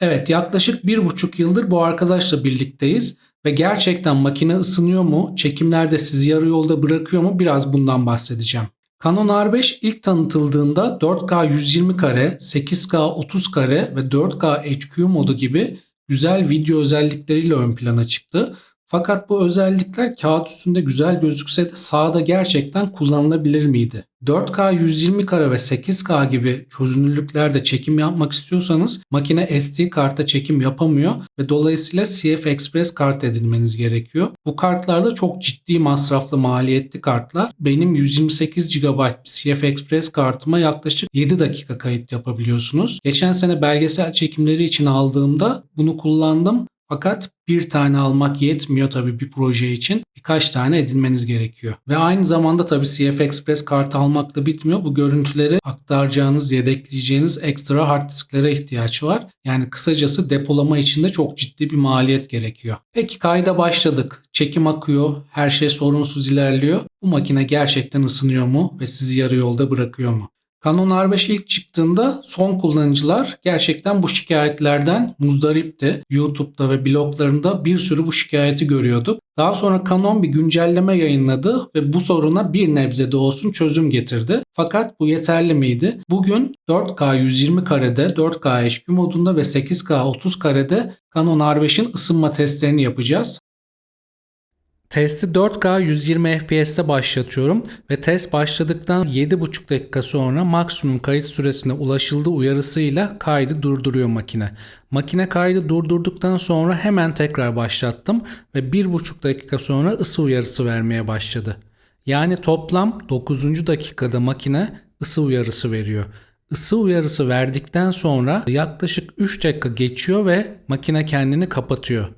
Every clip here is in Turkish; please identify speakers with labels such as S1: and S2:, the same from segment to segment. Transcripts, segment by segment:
S1: Evet yaklaşık bir buçuk yıldır bu arkadaşla birlikteyiz ve gerçekten makine ısınıyor mu, çekimlerde sizi yarı yolda bırakıyor mu biraz bundan bahsedeceğim. Canon R5 ilk tanıtıldığında 4K 120 kare, 8K 30 kare ve 4K HQ modu gibi güzel video özellikleriyle ön plana çıktı. Fakat bu özellikler kağıt üstünde güzel gözükse de sahada gerçekten kullanılabilir miydi? 4K 120 kare ve 8K gibi çözünürlüklerde çekim yapmak istiyorsanız makine SD karta çekim yapamıyor ve dolayısıyla CF Express kart edinmeniz gerekiyor. Bu kartlarda çok ciddi masraflı maliyetli kartlar. Benim 128 GB CF Express kartıma yaklaşık 7 dakika kayıt yapabiliyorsunuz. Geçen sene belgesel çekimleri için aldığımda bunu kullandım. Fakat bir tane almak yetmiyor tabii bir proje için. Birkaç tane edinmeniz gerekiyor. Ve aynı zamanda tabii CF Express kartı almakla bitmiyor. Bu görüntüleri aktaracağınız, yedekleyeceğiniz ekstra hard disklere ihtiyaç var. Yani kısacası depolama için de çok ciddi bir maliyet gerekiyor. Peki kayda başladık. Çekim akıyor. Her şey sorunsuz ilerliyor. Bu makine gerçekten ısınıyor mu ve sizi yarı yolda bırakıyor mu? Canon R5 ilk çıktığında son kullanıcılar gerçekten bu şikayetlerden muzdaripti. YouTube'da ve bloglarında bir sürü bu şikayeti görüyorduk. Daha sonra Canon bir güncelleme yayınladı ve bu soruna bir nebze de olsun çözüm getirdi. Fakat bu yeterli miydi? Bugün 4K 120 karede, 4K HQ modunda ve 8K 30 karede Canon R5'in ısınma testlerini yapacağız. Testi 4K 120 FPS'te başlatıyorum ve test başladıktan 7,5 dakika sonra maksimum kayıt süresine ulaşıldığı uyarısıyla kaydı durduruyor makine. Makine kaydı durdurduktan sonra hemen tekrar başlattım ve 1,5 dakika sonra ısı uyarısı vermeye başladı. Yani toplam 9. dakikada makine ısı uyarısı veriyor. Isı uyarısı verdikten sonra yaklaşık 3 dakika geçiyor ve makine kendini kapatıyor.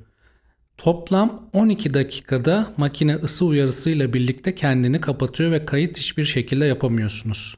S1: Toplam 12 dakikada makine ısı uyarısıyla birlikte kendini kapatıyor ve kayıt hiçbir şekilde yapamıyorsunuz.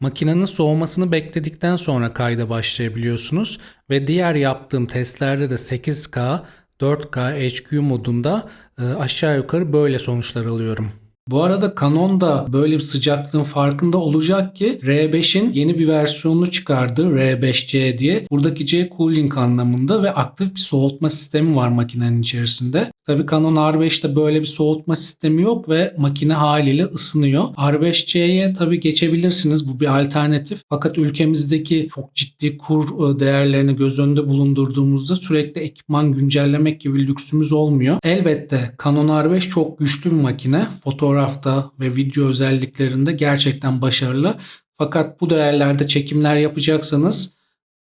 S1: Makinenin soğumasını bekledikten sonra kayda başlayabiliyorsunuz ve diğer yaptığım testlerde de 8K, 4K HQ modunda e, aşağı yukarı böyle sonuçlar alıyorum. Bu arada Canon da böyle bir sıcaklığın farkında olacak ki R5'in yeni bir versiyonunu çıkardı R5C diye. Buradaki C cooling anlamında ve aktif bir soğutma sistemi var makinenin içerisinde. Tabii Canon R5'te böyle bir soğutma sistemi yok ve makine haliyle ısınıyor. R5C'ye tabii geçebilirsiniz. Bu bir alternatif. Fakat ülkemizdeki çok ciddi kur e, değerlerini göz önünde bulundurduğumuzda sürekli ekipman güncellemek gibi lüksümüz olmuyor. Elbette Canon R5 çok güçlü bir makine. Fotoğrafta ve video özelliklerinde gerçekten başarılı. Fakat bu değerlerde çekimler yapacaksanız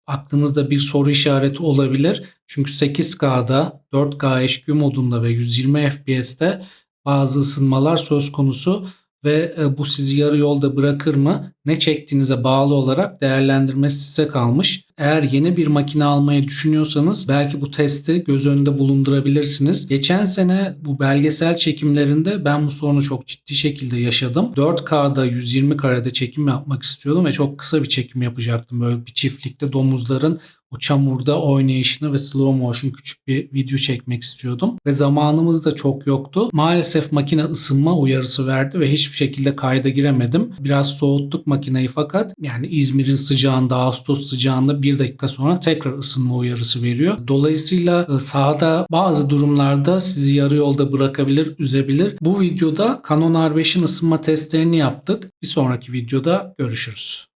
S1: aklınızda bir soru işareti olabilir. Çünkü 8K'da, 4K HQ modunda ve 120 FPS'te bazı ısınmalar söz konusu ve e, bu sizi yarı yolda bırakır mı? Ne çektiğinize bağlı olarak değerlendirmesi size kalmış. Eğer yeni bir makine almayı düşünüyorsanız belki bu testi göz önünde bulundurabilirsiniz. Geçen sene bu belgesel çekimlerinde ben bu sorunu çok ciddi şekilde yaşadım. 4K'da 120 karede çekim yapmak istiyordum ve çok kısa bir çekim yapacaktım. Böyle bir çiftlikte domuzların o çamurda oynayışını ve slow motion küçük bir video çekmek istiyordum. Ve zamanımız da çok yoktu. Maalesef makine ısınma uyarısı verdi ve hiçbir şekilde kayda giremedim. Biraz soğuttuk makineyi fakat yani İzmir'in sıcağında, Ağustos sıcağında bir dakika sonra tekrar ısınma uyarısı veriyor. Dolayısıyla e, sahada bazı durumlarda sizi yarı yolda bırakabilir, üzebilir. Bu videoda Canon R5'in ısınma testlerini yaptık. Bir sonraki videoda görüşürüz.